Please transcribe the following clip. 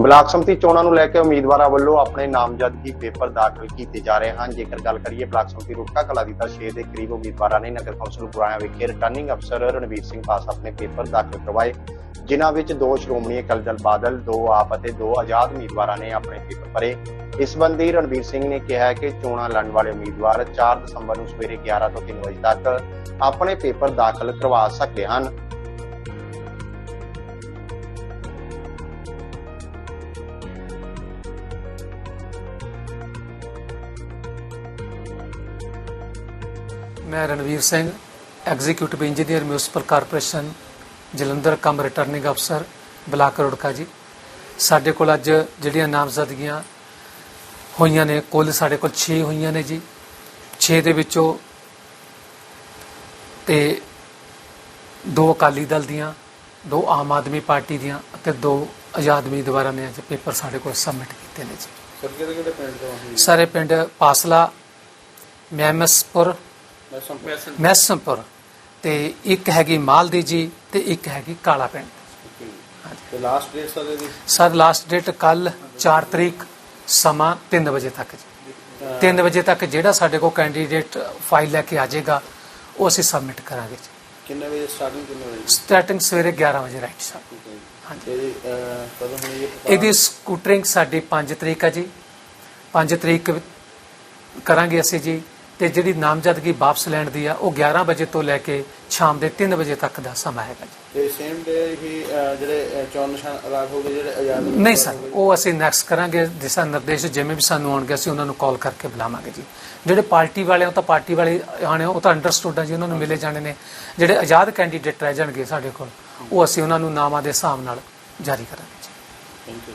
Block ਸੰਮਤੀ ਚੋਣਾਂ ਨੂੰ ਲੈ ਕੇ ਉਮੀਦਵਾਰਾਂ ਵੱਲੋਂ ਆਪਣੇ ਨਾਮਜ਼ਦਗੀ ਪੇਪਰ ਦਾਖਲ ਕੀਤੇ ਜਾ ਰਹੇ ਹਨ। ਜੇਕਰ ਗੱਲ ਕਰੀਏ ਬਲਾਕ ਸੰਮਤੀ ਰੁੜਕਾ ਕਲਾ ਦੀ ਤਾਂ 6 ਦੇ ਕਰੀਬ ਉਮੀਦਵਾਰਾਂ ਨੇ ਨਗਰ ਕੌਂਸਲ ਗੁਰਾਇਆ ਵਿਖੇ ਰਿਟਰਨਿੰਗ ਅਫਸਰ ਰਣਵੀਰ ਸਿੰਘ ਪਾਸ ਆਪਣੇ ਪੇਪਰ ਦਾਖਲ ਕਰਵਾਏ, ਜਿਨ੍ਹਾਂ ਵਿੱਚ ਦੋ ਸ਼੍ਰੋਮਣੀ ਅਕਾਲੀ ਦਲ ਬਾਦਲ, ਦੋ ਆਪ ਅਤੇ ਦੋ ਆਜ਼ਾਦ ਉਮੀਦਵਾਰਾਂ ਨੇ ਆਪਣੇ ਪੇਪਰ ਭਰੇ। ਇਸ ਸੰਬੰਧੀ ਰਣਵੀਰ ਸਿੰਘ ਨੇ ਕਿਹਾ ਕਿ ਚੋਣਾਂ ਲੜਨ ਵਾਲੇ ਉਮੀਦਵਾਰ 4 ਦਸੰਬਰ ਨੂੰ ਸਵੇਰੇ 11 ਤੋਂ 3 ਵਜੇ ਤੱਕ ਆਪਣੇ ਪੇਪਰ ਦਾਖਲ ਕਰਵਾ ਸਕਦੇ ਹਨ। ਮੈਂ Ranveer Singh executive engineer municipal corporation Jalandhar cum returning ਅਫਸਰ ਬਲਾਕ ਰੁੜਕਾ ਜੀ। ਸਾਡੇ ਕੋਲ ਅੱਜ ਜਿਹੜੀਆਂ ਨਾਮਜ਼ਦਗੀਆਂ ਹੋਈਆਂ ਨੇ ਕੁੱਲ ਸਾਡੇ ਕੋਲ 6 ਹੋਈਆਂ ਨੇ ਜੀ। 6 ਦੇ ਵਿੱਚੋਂ ਤੇ ਦੋ ਅਕਾਲੀ ਦਲ ਦੀਆਂ ਦੋ ਆਮ ਆਦਮੀ ਪਾਰਟੀ ਦੀਆਂ ਅਤੇ ਦੋ ਆਜ਼ਾਦ ਉਮੀਦਵਾਰਾਂ ਨੇ ਅੱਜ ਪੇਪਰ ਸਾਡੇ ਕੋਲ ਸਬਮਿਟ ਕੀਤੇ ਨੇ ਜੀ। ਸਰ ਕਿਹੜੇ ਕਿਹੜੇ ਪਿੰਡ ਤੋਂ ਆਏ ਸਾਰੇ ਪਿੰਡ ਪਾਸਲਾ ਮੈਮਸਪੁਰ ਮੈਸਮਪੁਰ ਤੇ ਇੱਕ ਹੈਗੀ ਮਾਲਦੀ ਜੀ ਤੇ ਇੱਕ ਹੈਗੀ ਕਾਲਾ ਪਿੰਡ ਤੇ ਲਾਸਟ ਡੇਟ ਸਰ ਇਹਦੀ? ਸਰ ਲਾਸਟ ਡੇਟ ਕੱਲ 4 ਤਰੀਕ ਸਮਾਂ 3 ਵਜੇ ਤੱਕ ਜੀ। 3 ਵਜੇ ਤੱਕ ਜਿਹੜਾ ਸਾਡੇ ਕੋਲ ਕੈਂਡੀਡੇਟ ਫਾਈਲ ਲੈ ਕੇ ਆ ਜਾਏਗਾ ਉਹ ਅਸੀਂ ਸਬਮਿਟ ਕਰਾਂਗੇ ਜੀ। ਕਿੰਨੇ ਵਜੇ ਸਟਾਰਟਿੰਗ ਕਿੰਨੇ ਵਜੇ? ਸਟਾਰਟਿੰਗ ਸਵੇਰੇ 11 ਵਜੇ ਰਾਈਟ ਸਰ ਠੀਕ ਹੈ ਜੀ। ਹਾਂਜੀ। ਇਹਦੀ, ਅਹ, ਕਦੋਂ ਹੋਣੀ ਇਹ ਇਹਦੀ ਸਕੂਟਰਿੰਗ ਸਾਡੀ 5 ਤਰੀਕ ਹੈ ਜੀ। 5 ਤਰੀਕ ਕਰਾਂਗੇ ਅਸੀਂ ਜੀ। ਤੇ ਜਿਹੜੀ ਨਾਮਜ਼ਦਗੀ ਵਾਪਸ ਲੈਣ ਦੀ ਆ ਉਹ 11 ਵਜੇ ਤੋਂ ਲੈ ਕੇ ਸ਼ਾਮ ਦੇ 3 ਵਜੇ ਤੱਕ ਦਾ ਸਮਾਂ ਹੈਗਾ ਜੀ। ਤੇ ਸੇਮ ਡੇ ਹੀ ਜਿਹੜੇ ਚੋਣ ਨਿਸ਼ਾਨ ਅਲਾਟ ਹੋ ਗਏ ਜਿਹੜੇ ਆਜ਼ਾਦ ਨਹੀਂ ਸਰ ਉਹ ਅਸੀਂ ਨੈਕਸਟ ਕਰਾਂਗੇ ਦਿਸ਼ਾ ਨਿਰਦੇਸ਼ ਜਿਵੇਂ ਵੀ ਸਾਨੂੰ ਆਉਣਗੇ ਅਸੀਂ ਉਹਨਾਂ ਨੂੰ ਕਾਲ ਕਰਕੇ ਬੁਲਾਵਾਂਗੇ ਜੀ। ਜਿਹੜੇ ਪਾਰਟੀ ਵਾਲੇ ਉਹ ਤਾਂ ਪਾਰਟੀ ਵਾਲੇ ਆਣੇ ਉਹ ਤਾਂ ਅੰਡਰਸਟੂਡ ਹੈ ਜੀ ਉਹਨਾਂ ਨੂੰ ਮਿਲੇ ਜਾਣੇ ਨੇ। ਜਿਹੜੇ ਆਜ਼ਾਦ ਕੈਂਡੀਡੇਟ ਰਹਿ ਜਾਣਗੇ ਸਾਡੇ ਕੋਲ ਉਹ ਅਸੀਂ ਉਹਨਾਂ ਨੂੰ ਨਾਮਾਂ ਦੇ ਹਿਸਾਬ ਨਾਲ ਜਾਰੀ ਕਰਾਂਗੇ ਜੀ। Thank you